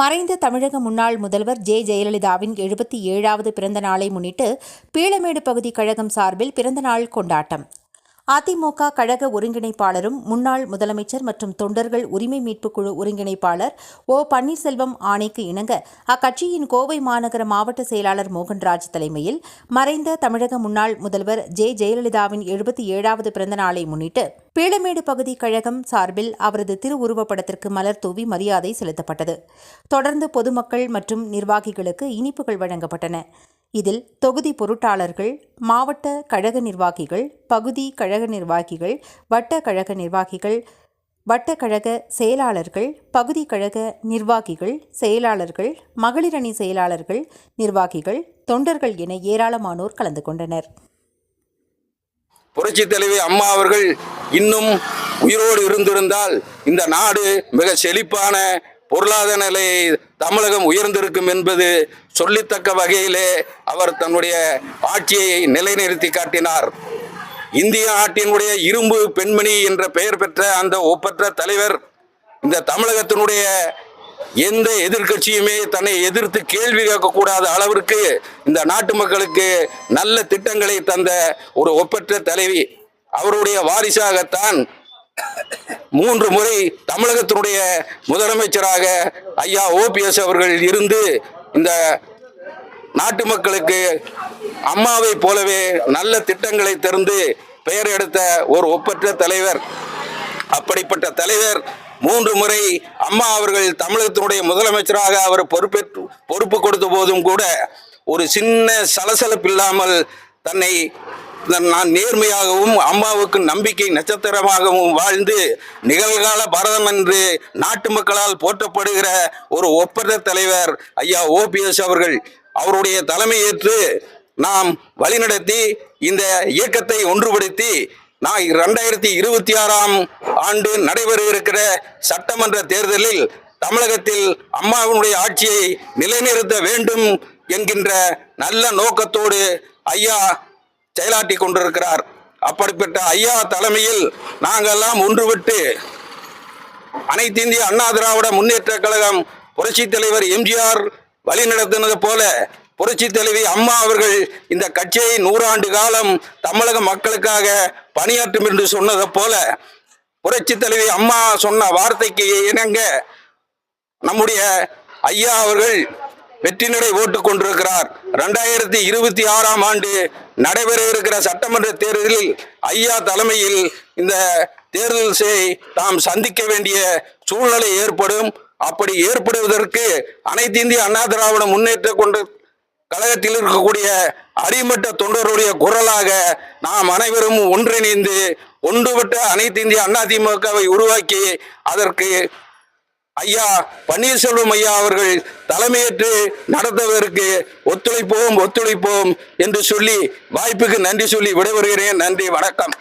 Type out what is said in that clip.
மறைந்த தமிழக முன்னாள் முதல்வர் ஜெ. ஜெயலலிதாவின் எழுபத்தி ஏழாவது பிறந்த நாளை முன்னிட்டு பீளமேடு பகுதி கழகம் சார்பில் பிறந்தநாள் கொண்டாட்டம். அதிமுக கழக ஒருங்கிணைப்பாளரும் முன்னாள் முதலமைச்சர் மற்றும் தொண்டர்கள் உரிமை மீட்புக் குழு ஒருங்கிணைப்பாளர் ஓ பன்னீர்செல்வம் ஆணைக்கு இணங்க அக்கட்சியின் கோவை மாநகர மாவட்ட செயலாளர் மோகன்ராஜ் தலைமையில் மறைந்த தமிழக முன்னாள் முதல்வர் ஜெ ஜெயலலிதாவின் எழுபத்தி ஏழாவது பிறந்த நாளை முன்னிட்டு பீளமேடு பகுதி கழகம் சார்பில் அவரது திருவுருவப்படத்திற்கு மலர் தூவி மரியாதை செலுத்தப்பட்டது. தொடர்ந்து பொதுமக்கள் மற்றும் நிர்வாகிகளுக்கு இனிப்புகள் வழங்கப்பட்டன. இதில் தொகுதி பொருட்டாளர்கள் மாவட்ட கழக நிர்வாகிகள் பகுதி கழக நிர்வாகிகள் வட்ட கழக நிர்வாகிகள் வட்ட கழக செயலாளர்கள் பகுதி கழக நிர்வாகிகள் செயலாளர்கள் மகளிரணி செயலாளர்கள் நிர்வாகிகள் தொண்டர்கள் என ஏராளமானோர் கலந்து கொண்டனர். புரட்சி தலைவி அம்மா அவர்கள் இன்னும் உயிரோடு இருந்திருந்தால் இந்த நாடு மிக செழிப்பான பொருளாதார நிலை தமிழகம் உயர்ந்திருக்கும் என்பது சொல்லித்தக்க வகையிலே அவர் தன்னுடைய ஆட்சியை நிலைநிறுத்தி காட்டினார். இந்திய நாட்டினுடைய இரும்பு பெண்மணி என்ற பெயர் பெற்ற அந்த ஒப்பற்ற தலைவர் இந்த தமிழகத்தினுடைய எந்த எதிர்க்கட்சியுமே தன்னை எதிர்த்து கேள்வி கேட்கக்கூடாத அளவிற்கு இந்த நாட்டு மக்களுக்கு நல்ல திட்டங்களை தந்த ஒரு ஒப்பற்ற தலைவி. அவருடைய வாரிசாகத்தான் மூன்று முறை தமிழகத்தினுடைய முதலமைச்சராக ஐயா ஓபிஎஸ் அவர்கள் இருந்து இந்த நாட்டு மக்களுக்கு அம்மாவை போலவே நல்ல திட்டங்களை திறந்து பெயர் எடுத்த ஒரு ஒப்பற்ற தலைவர். அப்படிப்பட்ட தலைவர் மூன்று முறை அம்மா அவர்கள் தமிழகத்தினுடைய முதலமைச்சராக அவர் பொறுப்பேற்று பொறுப்பு கொடுத்த போதும் கூட ஒரு சின்ன சலசலப்பு இல்லாமல் தன்னை நான் நேர்மையாகவும் அம்மாவுக்கு நம்பிக்கை நட்சத்திரமாகவும் வாழ்ந்து நிகழ்கால பரதம் என்று நாட்டு மக்களால் போற்றப்படுகிற ஒரு ஒப்பற்ற தலைவர் ஐயா ஓபிஎஸ் அவர்கள். அவருடைய தலைமையேற்று நாம் வழிநடத்தி இந்த இயக்கத்தை ஒன்றுபடுத்தி நான் ரெண்டாயிரத்தி இருபத்தி ஆறாம் ஆண்டு நடைபெற இருக்கிற சட்டமன்ற தேர்தலில் தமிழகத்தில் அம்மாவினுடைய ஆட்சியை நிலைநிறுத்த வேண்டும் என்கின்ற நல்ல நோக்கத்தோடு ஐயா செயலாற்றி கொண்டிருக்கிறார். அப்படிப்பட்ட ஐயா தலைமையில் நாங்கள்லாம் ஒன்றுவிட்டு அனைத்து இந்திய அண்ணா திராவிட முன்னேற்ற கழகம் புரட்சி தலைவர் எம்ஜிஆர் வழிநடத்தினது போல புரட்சி தலைவி அம்மா அவர்கள் இந்த கட்சியை நூறாண்டு காலம் தமிழக மக்களுக்காக பணியாற்றும் என்று சொன்னது போல புரட்சி தலைவி அம்மா சொன்ன வார்த்தைக்கு இணங்க நம்முடைய ஐயா அவர்கள் வெற்றி நடை ஓட்டுக் கொண்டிருக்கிறார். ரெண்டாயிரத்தி இருபத்தி ஆறாம் ஆண்டு நடைபெற இருக்கிற சட்டமன்ற தேர்தலில் ஐயா தலைமையில் இந்த தேர்தல் செய் நாம் சந்திக்க வேண்டிய சூழ்நிலை ஏற்படும். அப்படி ஏற்படுவதற்கு அனைத்து இந்திய அண்ணா திராவிட முன்னேற்ற கொண்ட கழகத்தில் இருக்கக்கூடிய அடிமட்ட தொண்டருடைய குரலாக நாம் அனைவரும் ஒன்றிணைந்து ஒன்றுபட்ட அனைத்து இந்திய அதிமுகவை உருவாக்கி அதற்கு ஐயா பன்னீர்செல்வம் ஐயா அவர்கள் தலைமையேற்று நடத்துவதற்கு ஒத்துழைப்போம் ஒத்துழைப்போம் என்று சொல்லி வாய்ப்புக்கு நன்றி சொல்லி விடைபெறுகிறேன். நன்றி வணக்கம்.